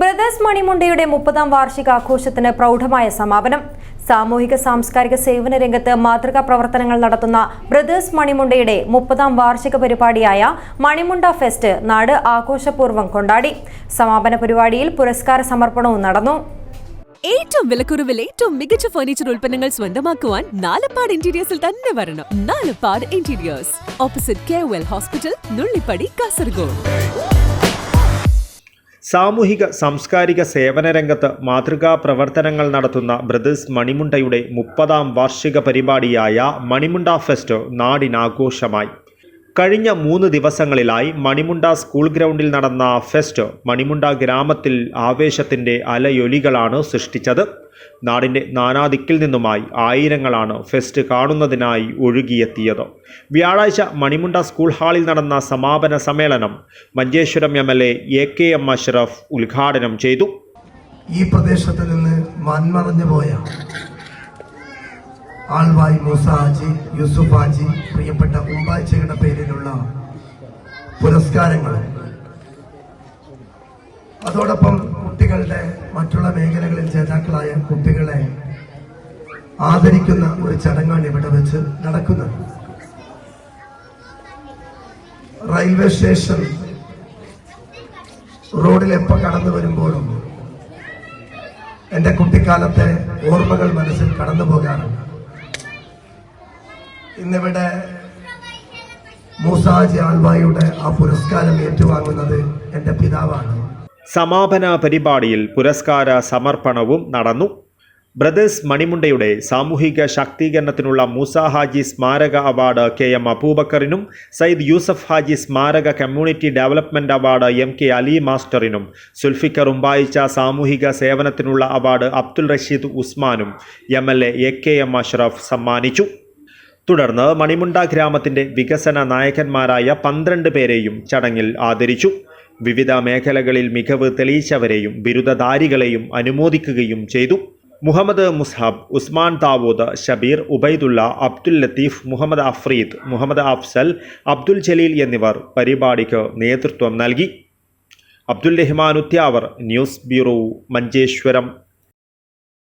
Brothers മണിമുണ്ടയുടെ മുപ്പതാം വാർഷികാഘോഷത്തിന് പ്രൗഢമായ സമാപനം. സാമൂഹിക സാംസ്കാരിക സേവന രംഗത്ത് മാതൃകാ പ്രവർത്തനങ്ങൾ നടത്തുന്ന ബ്രദേഴ്സ് മണിമുണ്ടയുടെ മുപ്പതാം വാർഷിക പരിപാടിയായ മണിമുണ്ട ഫെസ്റ്റ് നാട് ആഘോഷപൂർവം കൊണ്ടാടി. സമാപന പരിപാടിയിൽ പുരസ്കാര സമർപ്പണവും നടന്നു. ഏറ്റവും വിലക്കുറവിൽ ഏറ്റവും മികച്ച ഫർണിച്ചർ ഉൽപ്പന്നങ്ങൾ സ്വന്തമാക്കുവാൻ നാലപ്പാട് ഇന്റീരിയേഴ്സിൽ തന്നെ വരണം. Nalappad interiors opposite K hospital Nullippady Kasaragod സാമൂഹിക സാംസ്കാരിക സേവന രംഗത്ത് മാതൃകാ പ്രവർത്തനങ്ങൾ നടത്തുന്ന ബ്രദേഴ്സ് മണിമുണ്ടയുടെ മുപ്പതാം വാർഷിക പരിപാടിയായ മണിമുണ്ട ഫെസ്റ്റോ നാടിനാഘോഷമായി. കഴിഞ്ഞ മൂന്ന് ദിവസങ്ങളിലായി മണിമുണ്ട സ്കൂൾ ഗ്രൗണ്ടിൽ നടന്ന ഫെസ്റ്റ് മണിമുണ്ട ഗ്രാമത്തിൽ ആവേശത്തിന്റെ അലയൊലികളാണ് സൃഷ്ടിച്ചത്. നാടിന്റെ നാനാദിക്കിൽ നിന്നുമായി ആയിരങ്ങളാണ് ഫെസ്റ്റ് കാണുന്നതിനായി ഒഴുകിയെത്തിയത്. വ്യാഴാഴ്ച മണിമുണ്ട സ്കൂൾ ഹാളിൽ നടന്ന സമാപന സമ്മേളനം Manjeshwaram M L A K M Ashraf ഉദ്ഘാടനം ചെയ്തു. ഈ പ്രദേശത്ത് നിന്ന് മൺമറഞ്ഞു പോയ ആൾവായി മൂസാജി ഹാജി യൂസുഫ് ഹാജി പ്രിയപ്പെട്ട ഉമ്പാച്ചയുടെ പേരിലുള്ള പുരസ്കാരങ്ങൾ. അതോടൊപ്പം കുട്ടികളുടെ മറ്റുള്ള മേഖലകളിൽ ജേതാക്കളായ കുട്ടികളെ ആദരിക്കുന്ന ഒരു ചടങ്ങാണ് ഇവിടെ വെച്ച് നടക്കുന്നത്. റെയിൽവേ സ്റ്റേഷൻ റോഡിൽ എപ്പോൾ കടന്നു വരുമ്പോഴും എന്റെ കുട്ടിക്കാലത്തെ ഓർമ്മകൾ മനസ്സിൽ കടന്നു പോകാറുണ്ട്. ഇന്നിവിടെ മൂസാജി ആൽവായുടെ ആ പുരസ്കാരം ഏറ്റുവാങ്ങുന്നത് എന്റെ പിതാവാണ്. സമാപന പരിപാടിയിൽ പുരസ്കാര സമർപ്പണവും നടന്നു. ബ്രദേഴ്സ് മണിമുണ്ടയുടെ സാമൂഹിക ശാക്തീകരണത്തിനുള്ള മൂസ ഹാജി സ്മാരക അവാർഡ് കെ എം അബൂബക്കറിനും സയ്യിദ് യൂസഫ് ഹാജി സ്മാരക community development award M K Ali മാസ്റ്ററിനും Zulfikar ഉമ്പായിച്ച സാമൂഹിക സേവനത്തിനുള്ള award Abdul Rasheed ഉസ്മാനും M L A K M Ashraf സമ്മാനിച്ചു. തുടർന്ന് മണിമുണ്ട ഗ്രാമത്തിന്റെ വികസന നായകന്മാരായ പന്ത്രണ്ട് പേരെയും ചടങ്ങിൽ ആദരിച്ചു. വിവിധ മേഖലകളിൽ മികവ് തെളിയിച്ചവരെയും ബിരുദധാരികളെയും അനുമോദിക്കുകയും ചെയ്തു. മുഹമ്മദ് മുസ്ഹബ് ഉസ്മാൻ താവൂദ് ഷബീർ ഉബൈദുള്ള അബ്ദുൽ ലത്തീഫ് മുഹമ്മദ് അഫ്രീദ് മുഹമ്മദ് അഫ്സൽ അബ്ദുൽ ജലീൽ എന്നിവർ പരിപാടിക്ക് നേതൃത്വം നൽകി. Abdul Rahman Uthyavar news bureau Manjeshwaram.